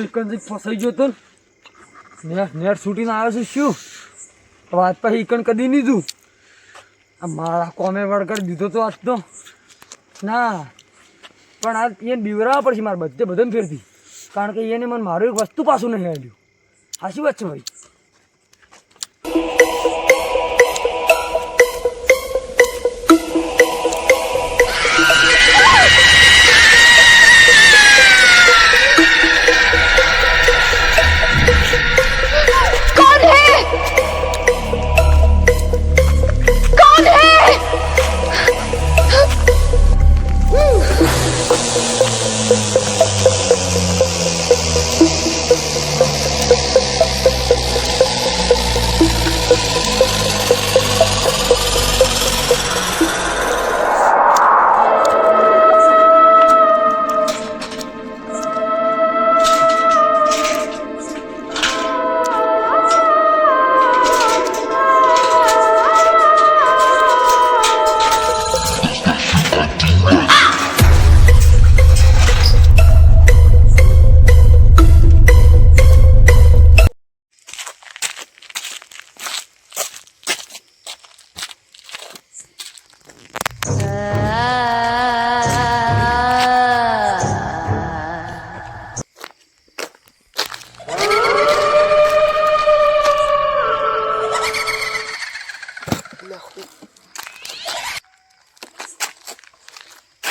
એકંદરી ફસાઈ ગયો તો. નેટ છૂટીને આવ્યો છે, શું? વાત પછી એકન કદી નહીં આ મારા કોમે વળકર દીધો તો આજ તો. ના, પણ આ એને બીવરાવવા પડશે મારે બધે બધાને ફેરથી. કારણ કે એને મને મારું એક વસ્તુ પાછું નહીં આવ્યું હાચી વાત છે ભાઈ?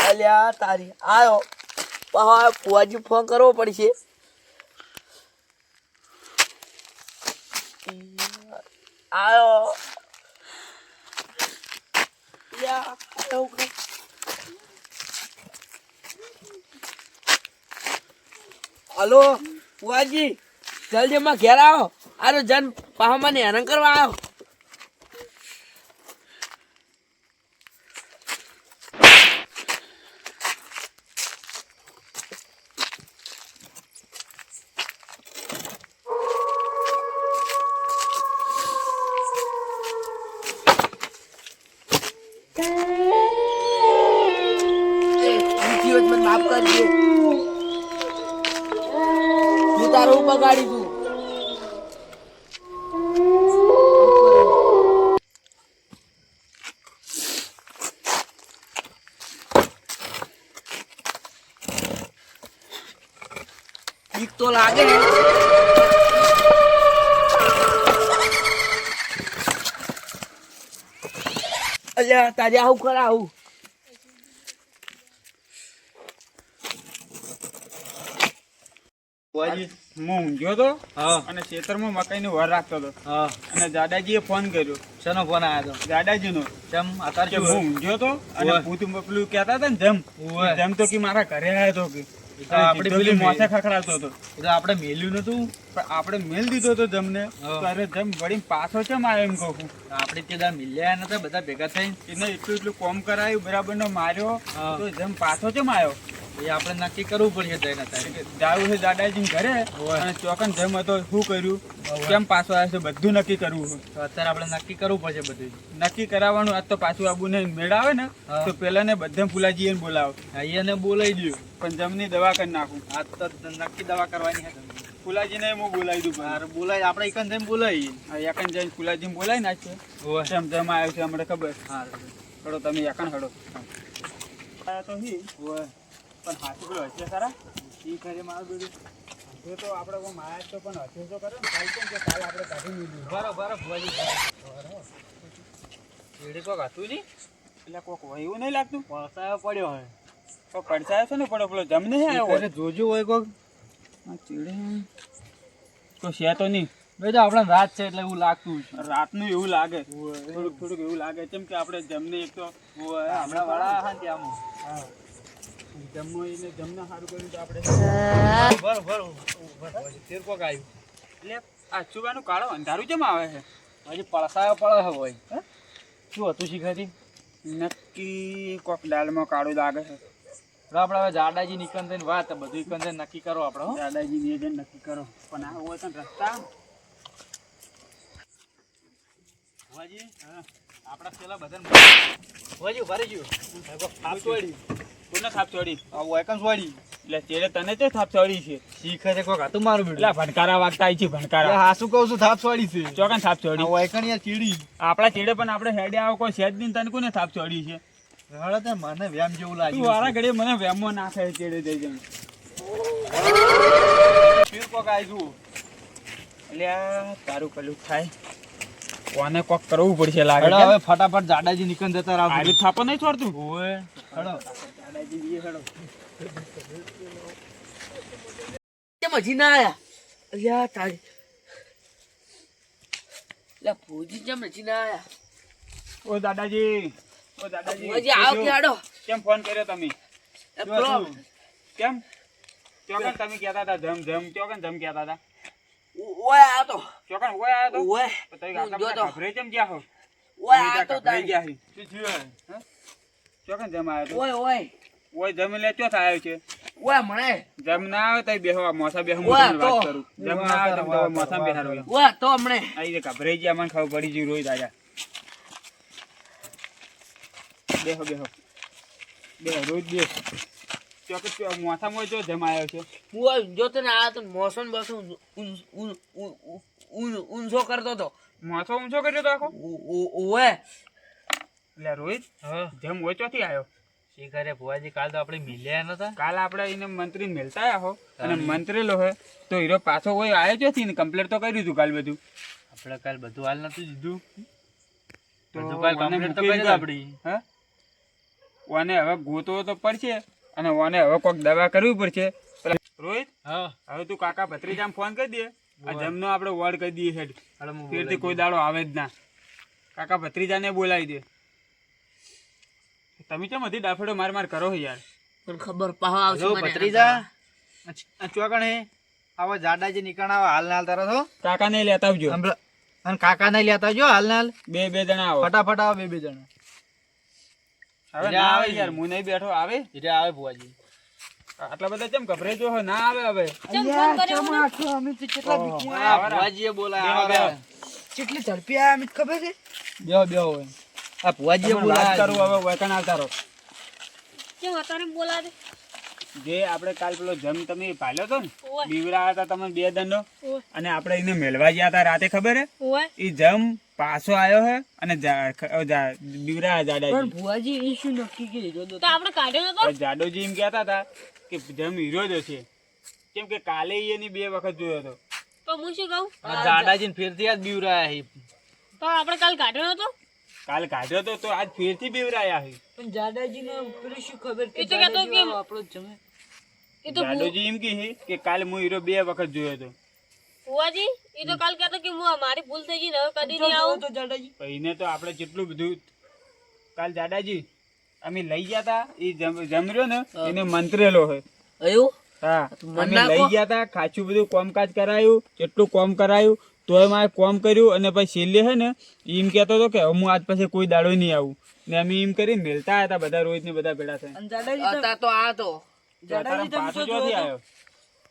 અલ્યા, તારી, આયો. પહા ફુવાજી ફોન કરવો પડશે. આયો. હલો, ફુવાજી, જલ્દી માં ઘેર આવો. આરો જન, પાહા મને હેરાન કરવા આવ્યો બીજી વખત મને માફ કરજો હું તારું બગાડી દઉં બીક તો લાગે ને. અલ્યા તારે આવું કરાવું બુઆજી, હું ઊંઘ્યો તો હા. અને ખેતરમાં મકાઈની વર રાખતો હતો. અને દાદાજીએ ફોન કર્યો. શેનો ફોન આવ્યો હતો દાદાજીનો. જેમ અત્યારે હું ઊંઘ્યો તો અને. ભૂત પેલું કહેતા હતા ને જેમ. જેમ તો કે મારા ઘરે આવ્યો તો કે. આપણે પેલી મોસે ખખડાતો હતો. એટલે આપણે મેલ્યું નતું પણ આપણે મેલ દીધો તો જમને. અરે જેમ વળી પાછો કેમ આવ્યો એમ કહું આપણે તે મિલ્યા નતા બધા ભેગા થઈને. એને એટલું એટલું કોમ કરાયું બરાબર નો માર્યો તો જેમ પાછો કેમ આવ્યો? એ આપણે નક્કી કરવું પડશે જઈને જાવું છે દાદાજી ઘરે. અને ચોકન જેમ હતો શું કર્યું? કેમ પાછો આવ્યો છે? બધું નક્કી કરવું તો અત્યારે આપણે નક્કી કરવું પડશે બધું. નક્કી કરાવવાનું આજ તો પાછું આબુને મેળ આવે ને તો પેલા ને બધા ફુલાજીએ બોલાવો. અહીંયાને બોલાવી દઉં પણ જમની દવા કરી નાખું. આજ તો નક્કી દવા કરવાની છે ફુલાજીને હું બોલાવી દઉં હાર બોલાય. આપણે એકન થઈને બોલાવી એકન જઈને ફુલાજીને બોલાવી નાખીએ જેમ જેમ આવ્યો છે અમને ખબર? હા. હડો તમે એકન હડો તો હી. પણ હાથું પેલો હશે ખરા? ઈ ખરે મારું બધું હજુ તો આપણે કોઈ માયા તો પણ હશે તો કરે ને. કાલ કેમ કે કાલ આપણે કાઢી લીધું. બરાબર બરો ભુવાજી કોક હતું નહીં? એટલે કોક હોય એવું નહીં લાગતું? પડસાયો પડ્યો હોય. તો પડસાયો છે ને પડ્યો પેલો જમ નહીં આવ્યો હોય? જોજો હોય કોક. ચીડે કોઈ છે તો નહીં? ભાઈ આપણે રાત છે એટલે એવું લાગતું છે રાતનું એવું લાગે. થોડુંક થોડુંક એવું લાગે. કેમ કે આપણે જમને એક તો હમણાં વાળા હા ત્યાં જમવો એને જમને સારું કર્યું તો આપણે બરો બરો તેર કોક આવ્યું એટલે આ ચુબાનું કાળો અંધારું કેમ આવે છે? હજી પડસાયો પડે હોય. શું હતું શીખાતી નક્કી કોક દાળમાં કાળું લાગે છે. આપણે હવે જાડાજી થઈને વાત બધું ઇકન નક્કી કરો આપણે દાદાજી નિવેદન નક્કી કરો. પણ આ હોય તો રસ્તા. ભુવાજી આપણા પેલા બધા ભુવાજી ઊભા રહી ગયું છોડી કોને થાપ ચોડી આ વેકન્સ વાળી એટલે ચેડે તને ચો થાપ ચડી છે. શીખે છે કોક હતું મારું બેટું. એટલે ભણકારા વાગતા આવી છે ભણકારા. કહું છું થાપ છોડી છે. ચોકન થાપ ચડી વાયકણ યાર ચીડી? આપણા ચેડે પણ આપણે હેડે આવો કોઈ સેજ દિન તને કોને થાપ ચડી છે? રડે તે મને વ્યામ જેવું તું વારા ઘડીએ મને વેમો નાખે છે જઈ જઈને. ફીર કોક આયજું. એટલે તારું પેલું થાય. કોને કોક કરવું પડશે લાગે હવે ફટાફટ જાડાજી નીકળ જતા આર્યું થાપો નહીં છોડતું? ઓએ હેડો ના આયા? અલ્યા તારી. લે ભૂજી કેમ હજી ના આયા? ઓ દાદાજી ઓ દાદાજી ભૂજી આવો કે આડો કેમ ફોન કર્યો તમે? કેમ? ચોકન તમે કહેતા હતા? જમ ધમ ચોકન ધમ કહેતા હતા? ઓય આ તો. ચોકન ઓય આયો તો? ઓય તમે હું આટલા જો તો. ગયા હો? ઓય આ તો ગભરાઈ ગયા હી. શું થયું હે? હે? ચોકન ધમ આવ્યો તો? ઓય ઓય. ઓય જમ લે ચો આવ્યો છે? ઓય મને જમ ના આવે તો બેહો મોસા બેહો હું વાત. કરું. જમ ના આવે તો મોસા બેહારો. ઓય તો હમણે આઈ ગભરાઈ ગયા મને ખબર પડી ગઈ રોઈ દાદા. બેહો બેહો. બે રોજ બે ચોક ચો- મોસામાં જો જમ આવ્યો છે. હું જો તને આ તો મોસમ બસ ઊંઝો કરતો તો મોસો ઊંચો કર્યો તો આખો? ઓય. લે રોહિત જેમ હોય ચોથી આવ્યો. શીખરે ભુવાજી કાલ તો આપણે મિલ્યા નતા. કાલ આપણે એને મંત્રી મિલતા આયા હો. અને મંત્રેલો હે. તો હીરો પાછો કોઈ આવ્યો ચોથી ને કમ્પ્લીટ તો કરી દીધું કાલ બધું. આપણે કાલ બધું હાલ નતું દીધું. તો બધું કાલ ઓને તો કરી. આપણી. હે? ઓને હવે ગોતવો તો પડશે અને ઓને હવે કોઈક દવા કરવી પડશે. રોહિત હા. હવે તું કાકા ભત્રીજામ ફોન કરી દે. આ જમનો આપણે વોર્ડ કરી દઈએ હેડ ફેરથી કોઈ દાડો આવે જ ના. કાકા ભત્રીજાને બોલાવી દે. તમે કેમ હતી ડાફડો માર માર કરો યાર? પણ ખબર પાહા આવશે મને ભત્રીજા આ ચોકણ હે આવા જાડાજી નીકળ આવા હાલ નાલ હાલ તારા તો. કાકાને લેતા આવજો. અને કાકા ને લેતા આવજો હાલ નાલ બે બે જણા આવો. ફટાફટ આવો બે બે જણા. હવે ના આવે યાર હું નહીં બેઠો આવે? એટલે આવે ભુવાજી. આટલા બધા કેમ ગભરે જો ના આવે હવે. આ ભુવાજીએ બોલા બેહો, આવે. કેટલી ઝડપી આયા અમે ખબર છે? બેહો બેહો હવે. આ ભુવાજીએ તમને કરું હવે વેકન આવતા રહો. કેમ અત્યારે બોલાવે? જે આપણે કાલ પેલો જમ તમે પાલ્યો તો ને. બીવરા હતા તમે બે દંડો અને આપણે એને મેળવા ગયા હતા રાતે ખબર હે? એ જમ પાછો આવ્યો હે અને જા- ખ- જા- બીવરા જાડાજી. ભુવાજી એ શું નક્કી કરી તો આપણે કાઢ્યો નતો? જાડોજી એમ કહેતા હતા કે જમ હીરો જ હશે. કેમ કે કાલે ઈ એની બે વખત જોયો હતો. તો હું શું કહું? જાડાજી ફેરથી આ બીવરાયા હી. તો આપણે કાલ કાઢ્યો નતો? કાલ કાઢ્યો તો તો આજ ફેરથી બીવરાયા હે. પણ જાડાજી ને પેલું શું ખબર એ તો કહેતો કે આપણો જમે. એ તો જાડાજી એમ કહે કે કાલ હું હીરો બે વખત જોયો હતો ફુવાજી એ તો કાલ કહેતો કે હું મારી ભૂલ થઈ ગઈ ને હવે કદી નહીં આવું. તો જાડાજી. પણ તો આપણે કેટલું બધું કાલ દાદાજી અમે લઈ ગયા તા એ જમ- જમર્યો ને એને મંત્રેલો હોય અયું હા અમે લઈ ગયા તા ખાચું બધું કોમકાજ કરાયું કેટલું કોમ કરાયું તોય મારે કોમ કર્યું અને પછી છેલ્લે હે ને એમ કહેતો હતો કે હું આજ પછી કોઈ દાડો નહીં આવું. ને અમે એમ કરી મેલતા હતા બધા રોહિત ને બધા ભેડા હતા તો આ તો.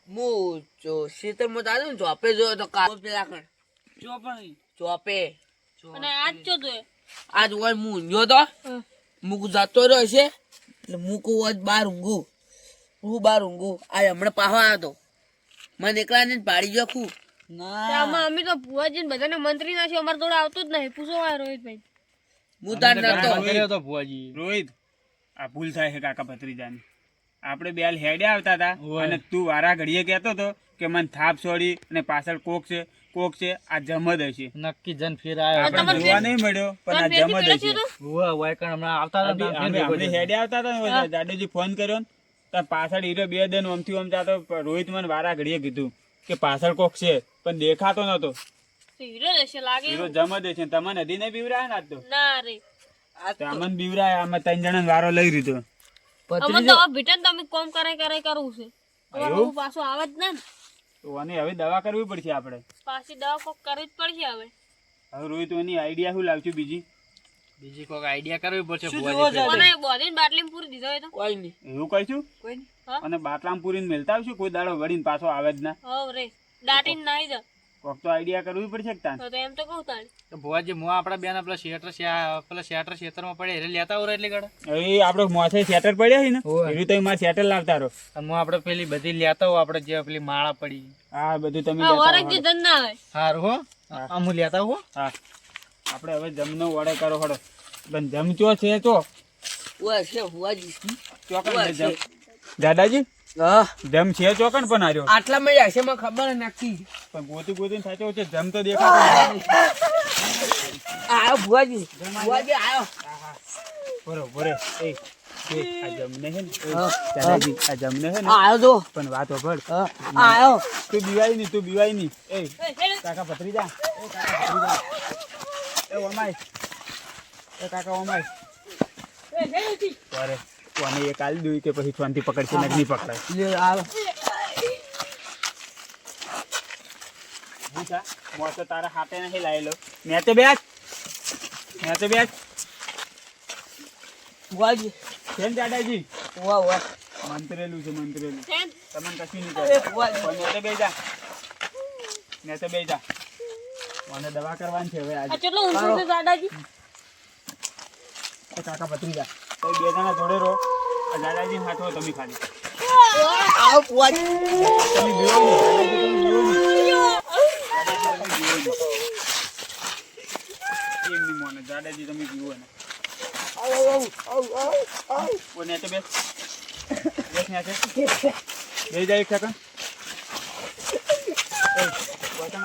હું જો તો આવ્યો ને ચોપે જોયો તો કાલ પેલા કણ ચોપે. અને આજ ચો જોયો. આજ હોય હું ઊંઘ્યો તો. મૂક જતો રહ્યો છે. એટલે મૂક આજ બાર ઊંઘું. હું બાર ઊંઘું. આ હમણાં પાહો આવ્યો હતો મને એકલા ને પાડી ગયો ખું તો આમાં અમે તો ભુવાજી બધાને મંત્રી ના છે અમારે જોડે આવતું જ નહીં. પૂછો આ રોહિતભાઈ. હું તાર નતો. તો ભુવાજી રોહિત આ ભૂલ થાય છે કાકા ભત્રીજાની. આપણે બે હેડે આવતા હતા અને તું વારા ઘડીએ કહેતો હતો કે મને થાપ છોડી અને પાછળ કોક છે કોક છે આ જમદ હશે. નક્કી જન ફેર આવ્યો. જોવા નહીં મળ્યો પણ આ જમદ હશે. હોવા હોય તો? હમણાં આવતા હતા અમે હેડે આવતા હતા દાદુજી ફોન કર્યો ને તો પાછળ હીરો બે દન ઓમથી ઓમ જાતો રોહિત મને વારા ઘડીએ કીધું. કે પાછળ કોક છે પણ દેખાતો નતો. હીરો હશે લાગે હીરો એવું. જમદ છે તમે નદી ને બીવરાય ને આજ તો? ના રે. તો બીવરાય અમે ત્રણ જણા વારો લઈ લીધો. અમે તો ભીટન તમે કોમ કરાય કરાય કરવું છે. એવું? પાછું આવે જ ના. ને તો આની હવે દવા કરવી પડશે આપણે. પાછી દવા કોક કરવી જ પડશે હવે. હવે રોહિત એની આઈડિયા શું લાવશું બીજી? બીજી કોઈક આઈડિયા કરવી પડશે શું જોવો. કોને બોધીને બાટલીમાં પૂરી દીધો હોય તો? કોઈ નહીં. એવું કહીશું કોઈ નહીં. અને બાટલામાં પૂરીને મેલતા આવશું? કોઈ દાડો વળીને પાછો આવે જ ના. હવ રે. દાટીને નાહી જા કોક તો આઈડિયા કરવી પડશે તાન તો એમ તો કહું તાણ. તો ભુવાજી હું આપડા બેન પેલા શેટર પેલા શેટર ખેતરમાં પડે એટલે લેતા આવો એટલે ગળા. એ આપડે મોથે સેટર પડ્યા છે ને? એવી તો મારે શેટર લાવતા રહો. અને હું આપડે પેલી બધી લેતા હો આપડે જે પેલી માળા પડી. હા બધું તમે લેતા. ઓરખ જે ધન ના આવે સારું હો. આ હું લેતા આવું હો. હા. આપણે હવે જમનો ઓર્ડર કરો હડો પણ જમ ચો છે તો દાદાજી? હા. જમ છે ચોકન પણ આર્યો આટલા મજા છે મને ખબર નથી. પણ ગોતી ગોતી સાચો છે જમ તો દેખાતો આયો ભુવાજી. ભુવાજી આયો બરોબર એ એ, ને ને. પણ વાત હોભળ આયો તું બીવાય નહીં તું બીવાય નહીં. એ. કાકા એ કાકા ભત્રીજા. એ ઓમાય. એ કાકા ઓમાય એ, હેડ ઉઠી. અરે કોને એક આલી દઉં કે પછી ફોનથી પકડશે ને નહીં પકડાય. લે આયો પૂછા મોસો તારા હાથે નહીં લાયેલો. મેં તો બેસ. મેં તો બેસ. ભુવાજી કેમ દાદાજી? વાહ વાહ મંત્રેલું છે મંત્રેલું. તમને કશું નહીં એ કરે તો બેજા મેં તો બેજા મને દવા કરવાની છે હવે આજે. કેટલો ઊંચું છે દાદાજી? એ કાકા જા. તો બે જણા જોડે રહો. આ દાદાજી હાથો તમે ખાલી. આવો ભુવાજી તમે ને બીવો નહીં. દાદાજી તમે બીવો નહીં. એમ નહીં મોને દાદાજી તમે બીવો બેસ બેસ બેસ નેચે બે જાય એક સેકન્ડ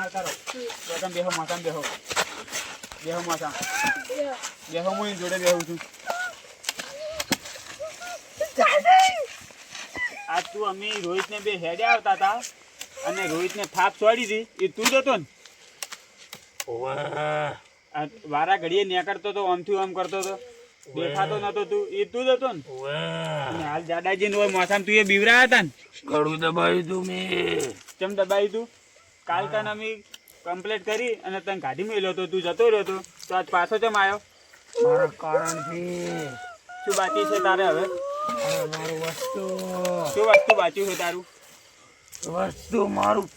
આવતા રહો. બોતમ બેહો મોસામ બેહો. બેહો મોસામ બેહો હું જોડે બેહું છું. આજ તું અમે રોહિતને બે હેડે આવતા હતા અને રોહિતને થાપ છોડી હતી એ તું જ હતો ને. આ વારા ઘડીએ નીકળતો તો આમથી આમ કરતો હતો દેખાતો નતો તું એ તું જ હતો ને હાલ દાદાજી હોય મોસામ તું એ બીવરાયા હતા ને. ગળું દબાવ્યું તું મેં. કેમ દબાવ્યું તું? કાલ તને અમે કમ્પ્લેટ કરી અને તને કાઢી મેલ્યો તો તું જતો રહ્યો તો. તો આજ પાછો કેમ આવ્યો મારા કારણથી. શું બાકી છે તારે હવે? મારું વસ્તુ. શું વસ્તુ બાચ્યું છે તારું? વસ્તુ મારું.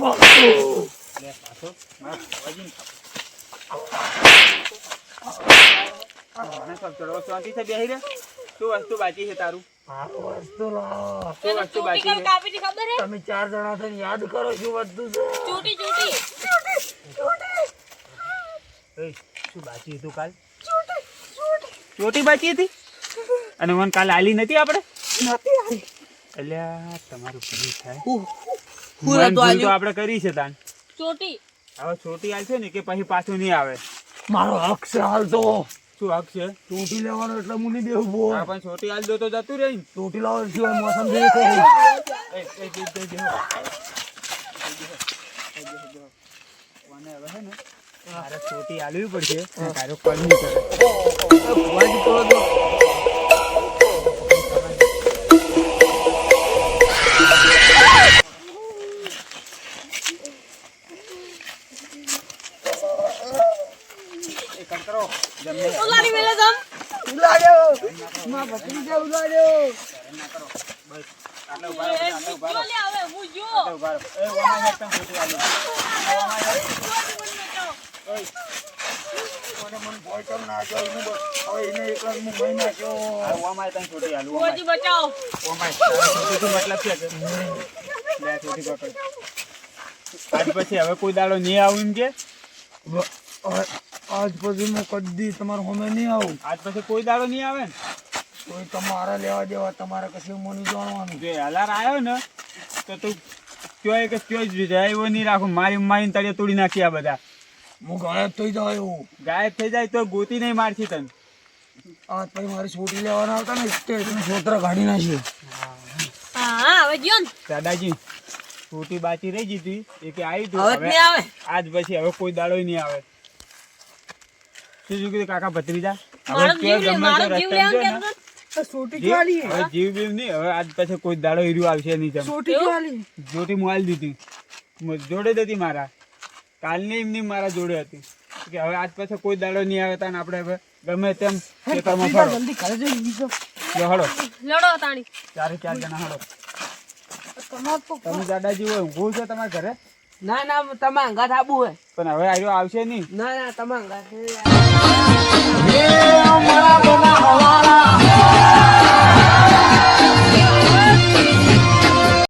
વસ્તુ લે પાછો મને સબ ચડવો છે બેહી રે. શું વસ્તુ બાકી છે તારું? વસ્તુ લાવો વસ્તુ બાકી છે? તમે ચાર જણા થઈને યાદ કરો શું વસ્તુ છે? ચોટી ચોટી. શું બાકી હતું કાલ? ચોટી બાકી હતી? અને મને કાલ આલી નથી આપણે? એટલે તમારું પૂરું થાય. ભૂલ તો આપણે કરી છે તાન. ચોટી. હવે છોટી આલશે ને કે પછી પાછું નહીં આવે. મારો હક છે હાલ તો શું હક છે તૂટી લેવાનો એટલે મુની બે ઊભો હા પણ છોટી આલ દો તો જતું રહી તૂટી લાવો એટલે મોસમ એ, એ, એ, બેહો. કોને હવે હે ને મારે છોટી આલવી પડશે તારો કોલ નહીં કરે ભુવાજી તો આજ પછી હવે કોઈ દાડો નહીં આવું એમ કે? આજ પછી મેં કદી તમારો હોમે નહીં આવું. આજ પછી કોઈ દાડો નહીં આવે ને? કોઈ તમારે લેવા દેવા તમારે કશું મને જાણવાનું. જે હલાર આવ્યો ને તો તું ક્યોય કે ચોય જ જાય એવો નહીં રાખું મારી મારીને તળિયે તોડી નાખી આ બધા. હું ગાયબ થઈ જાય હું. ગાયબ થઈ જાય તો ગોતી નહીં મારથી તને. આજ પછી મારી છોટી લેવાના આવતા ને સ્ટેશન છોતરા કાઢી નાખી હા હા હવે ગયો ને. દાદાજી છોટી બાચી રહી જીતી એ કે આવી તું હવે નહીં આવે. આજ પછી હવે કોઈ દાડો નહીં આવે. શું શું કીધું કાકા ભત્રીજા? હવે મારો જીવ લે ગમે તે મારો જીવ બીવ નહીં હવે આજ પછી કોઈ દાડો હીરું આવશે નહીં જોટી મોબાઈલ દીધી. જોડે જ મારા. કાલની એમની મારા જોડે હતી. કે હવે આજ પછી કોઈ દાડો નહીં આવે તાને આપણે હવે ગમે તેમ ખેતરમાં ફરો. જલ્દી કરે જો બીજો. લો હળો. લડો તાણી. ચારે ચાર જણા હળો. તમે દાદાજી હોય ઊંઘું છે તમારા ઘરે? ના ના તમે અંગાત આબુ હોય. પણ હવે આવ્યો આવશે નહીં. ના ના તમે અંગાત